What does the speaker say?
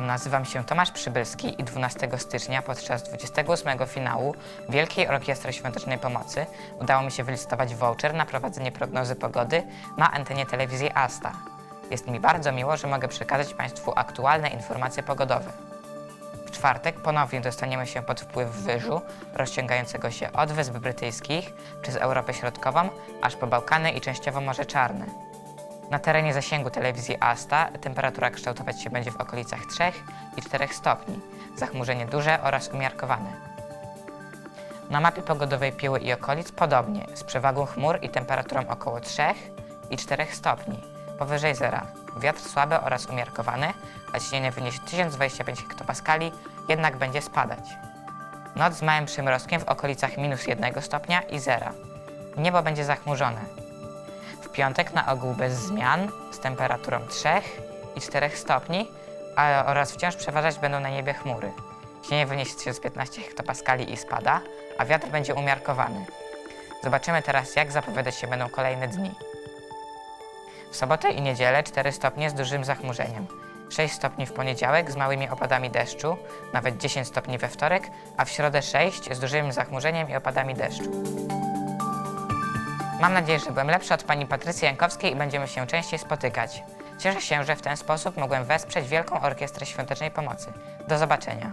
Nazywam się Tomasz Przybylski i 12 stycznia podczas 28 finału Wielkiej Orkiestry Świątecznej Pomocy udało mi się wylistować voucher na prowadzenie prognozy pogody na antenie telewizji Asta. Jest mi bardzo miło, że mogę przekazać Państwu aktualne informacje pogodowe. W czwartek ponownie dostaniemy się pod wpływ wyżu rozciągającego się od Wysp Brytyjskich przez Europę Środkową aż po Bałkany i częściowo Morze Czarne. Na terenie zasięgu telewizji Asta temperatura kształtować się będzie w okolicach 3 i 4 stopni, zachmurzenie duże oraz umiarkowane. Na mapie pogodowej Piły i okolic podobnie, z przewagą chmur i temperaturą około 3 i 4 stopni, powyżej zera. Wiatr słaby oraz umiarkowany, a ciśnienie wyniesie 1025 hektopaskali, jednak będzie spadać. Noc z małym przymrozkiem w okolicach minus 1 stopnia i zera. Niebo będzie zachmurzone, w piątek na ogół bez zmian z temperaturą 3 i 4 stopni a, oraz wciąż przeważać będą na niebie chmury. Ciśnienie wyniesie się z 15 hektopaskali i spada, a wiatr będzie umiarkowany. Zobaczymy teraz, jak zapowiadać się będą kolejne dni. W sobotę i niedzielę 4 stopnie z dużym zachmurzeniem. 6 stopni w poniedziałek z małymi opadami deszczu, nawet 10 stopni we wtorek, a w środę 6 z dużym zachmurzeniem i opadami deszczu. Mam nadzieję, że byłem lepszy od pani Patrycji Jankowskiej i będziemy się częściej spotykać. Cieszę się, że w ten sposób mogłem wesprzeć Wielką Orkiestrę Świątecznej Pomocy. Do zobaczenia.